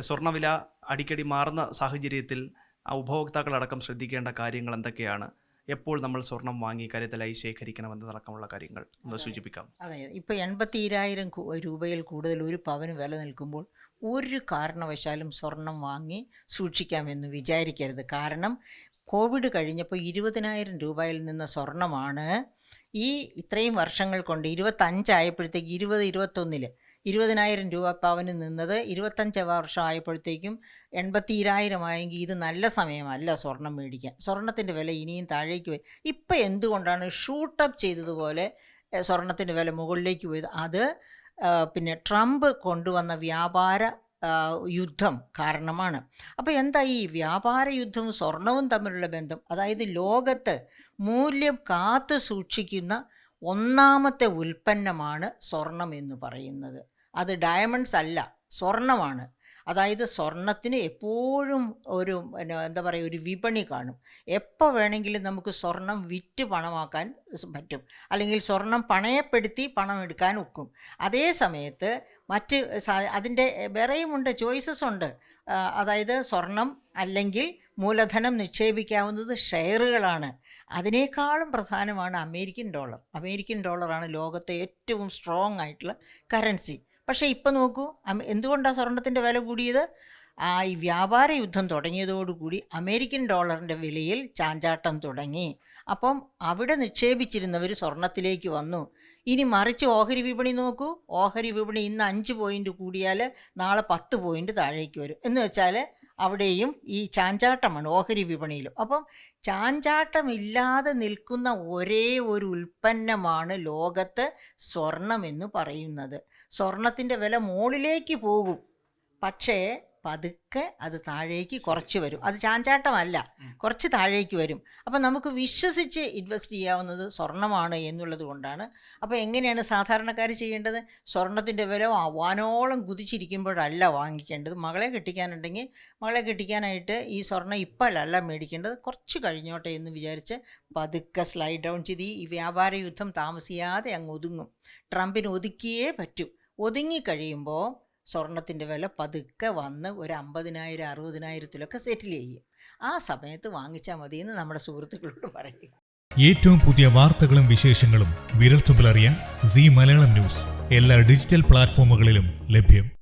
സ്വർണവില അടിക്കടി മാറുന്ന സാഹചര്യത്തിൽ ആ ഉപഭോക്താക്കളടക്കം ശ്രദ്ധിക്കേണ്ട കാര്യങ്ങൾ എന്തൊക്കെയാണ്? എപ്പോൾ നമ്മൾ സ്വർണം വാങ്ങി കരുതലായി ശേഖരിക്കണമെന്നതടക്കമുള്ള കാര്യങ്ങൾ ഒന്ന് സൂചിപ്പിക്കാം. അതെ. ഇപ്പോൾ എൺപത്തിരായിരം രൂപയിൽ കൂടുതൽ ഒരു പവന് വില നിൽക്കുമ്പോൾ ഒരു കാരണവശാലും സ്വർണം വാങ്ങി സൂക്ഷിക്കാമെന്ന് വിചാരിക്കരുത്. കാരണം കോവിഡ് കഴിഞ്ഞപ്പോൾ ഇരുപതിനായിരം രൂപയിൽ നിന്ന സ്വർണമാണ് ഈ ഇത്രയും വർഷങ്ങൾ കൊണ്ട് ഇരുപത്തഞ്ചായപ്പോഴത്തേക്ക് ഇരുപത് ഇരുപത്തൊന്നിൽ ഇരുപതിനായിരം രൂപ പവന് നിന്നത് ഇരുപത്തഞ്ച് വർഷം ആയപ്പോഴത്തേക്കും എൺപത്തിരായിരം ആയെങ്കിൽ ഇത് നല്ല സമയമല്ല സ്വർണം മേടിക്കാൻ. സ്വർണത്തിന്റെ വില ഇനിയും താഴേക്ക് പോയി ഇപ്പം എന്തുകൊണ്ടാണ് ഷൂട്ടപ്പ് ചെയ്തതുപോലെ സ്വർണത്തിന്റെ വില മുകളിലേക്ക് പോയത്? അത് പിന്നെ ട്രംപ് കൊണ്ടുവന്ന വ്യാപാര യുദ്ധം കാരണമാണ്. അപ്പോൾ എന്താ ഈ വ്യാപാര യുദ്ധവും സ്വർണവും തമ്മിലുള്ള ബന്ധം? അതായത് ലോകത്ത് മൂല്യം കാത്തു സൂക്ഷിക്കുന്ന ഒന്നാമത്തെ ഉൽപ്പന്നമാണ് സ്വർണം എന്ന് പറയുന്നത്. അത് ഡയമണ്ട്സ് അല്ല. സ്വർണമാണ്. അതായത് സ്വർണത്തിന് എപ്പോഴും ഒരു എന്താ പറയുക ഒരു വിപണി കാണും. എപ്പോൾ വേണമെങ്കിലും നമുക്ക് സ്വർണം വിറ്റ് പണമാക്കാൻ പറ്റും. അല്ലെങ്കിൽ സ്വർണം പണയപ്പെടുത്തി പണം എടുക്കാൻ ഒക്കും. അതേ സമയത്ത് മറ്റ് അതിന്റെ വേറെയുമുണ്ട് ചോയ്സസ് ഉണ്ട്. അതായത് സ്വർണം അല്ലെങ്കിൽ മൂലധനം നിക്ഷേപിക്കാവുന്നത് ഷെയറുകളാണ്. അതിനേക്കാളും പ്രധാനമാണ് അമേരിക്കൻ ഡോളർ. അമേരിക്കൻ ഡോളറാണ് ലോകത്തെ ഏറ്റവും സ്ട്രോങ് ആയിട്ടുള്ള കറൻസി പക്ഷേ ഇപ്പം നോക്കൂ എന്തുകൊണ്ടാണ് സ്വർണത്തിന്റെ വില കൂടിയത്? ആ ഈ വ്യാപാര യുദ്ധം തുടങ്ങിയതോടുകൂടി അമേരിക്കൻ ഡോളറിന്റെ വിലയിൽ ചാഞ്ചാട്ടം തുടങ്ങി. അപ്പം അവിടെ നിക്ഷേപിച്ചിരുന്നവർ സ്വർണത്തിലേക്ക് വന്നു. ഇനി മറിച്ച് ഓഹരി വിപണി നോക്കൂ. ഓഹരി വിപണി ഇന്ന് അഞ്ച് പോയിന്റ് കൂടിയാൽ നാളെ പത്ത് പോയിന്റ് താഴേക്ക് വരും. എന്ന് വെച്ചാൽ അവിടെയും ഈ ചാഞ്ചാട്ടമാണ് ഓഹരി വിപണിയിലും. അപ്പം ചാഞ്ചാട്ടമില്ലാതെ നിൽക്കുന്ന ഒരേ ഒരു ഉൽപ്പന്നമാണ് ലോകത്ത് സ്വർണം എന്ന് പറയുന്നത്. സ്വർണത്തിന്റെ വില മുകളിലേക്ക് പോകും. പക്ഷേ പതുക്കെ അത് താഴേക്ക് കുറച്ച് വരും. അത് ചാഞ്ചാട്ടമല്ല. കുറച്ച് താഴേക്ക് വരും. അപ്പം നമുക്ക് വിശ്വസിച്ച് ഇൻവെസ്റ്റ് ചെയ്യാവുന്നത് സ്വർണമാണ് എന്നുള്ളത് കൊണ്ടാണ്. അപ്പോൾ എങ്ങനെയാണ് സാധാരണക്കാർ ചെയ്യേണ്ടത്? സ്വർണത്തിന്റെ വില വാനോളം കുതിച്ചിരിക്കുമ്പോഴല്ല വാങ്ങിക്കേണ്ടത്. മകളെ കെട്ടിക്കാനുണ്ടെങ്കിൽ മകളെ കെട്ടിക്കാനായിട്ട് ഈ സ്വർണം ഇപ്പോഴല്ല മേടിക്കേണ്ടത്. കുറച്ച് കഴിഞ്ഞോട്ടെ എന്ന് വിചാരിച്ച് പതുക്കെ സ്ലൈഡ് ഡൗൺ ചെയ്ത് ഈ വ്യാപാര യുദ്ധം താമസിയാതെ അങ്ങ് ഒതുങ്ങും. ട്രംപിന് ഒതുക്കിയേ പറ്റൂ. ഒതുങ്ങിക്കഴിയുമ്പോൾ സ്വർണത്തിന്റെ വില പതുക്കെ വന്ന് ഒരു അമ്പതിനായിരം അറുപതിനായിരത്തിലൊക്കെ സെറ്റിൽ ചെയ്യും. ആ സമയത്ത് വാങ്ങിച്ചാൽ മതി എന്ന് നമ്മുടെ സുഹൃത്തുക്കളോട് പറയുക ഏറ്റവും പുതിയ വാർത്തകളും വിശേഷങ്ങളും വിരൽത്തുമ്പിലറിയാൻ സി മലയാളം ന്യൂസ്. എല്ലാ ഡിജിറ്റൽ പ്ലാറ്റ്ഫോമുകളിലും ലഭ്യം.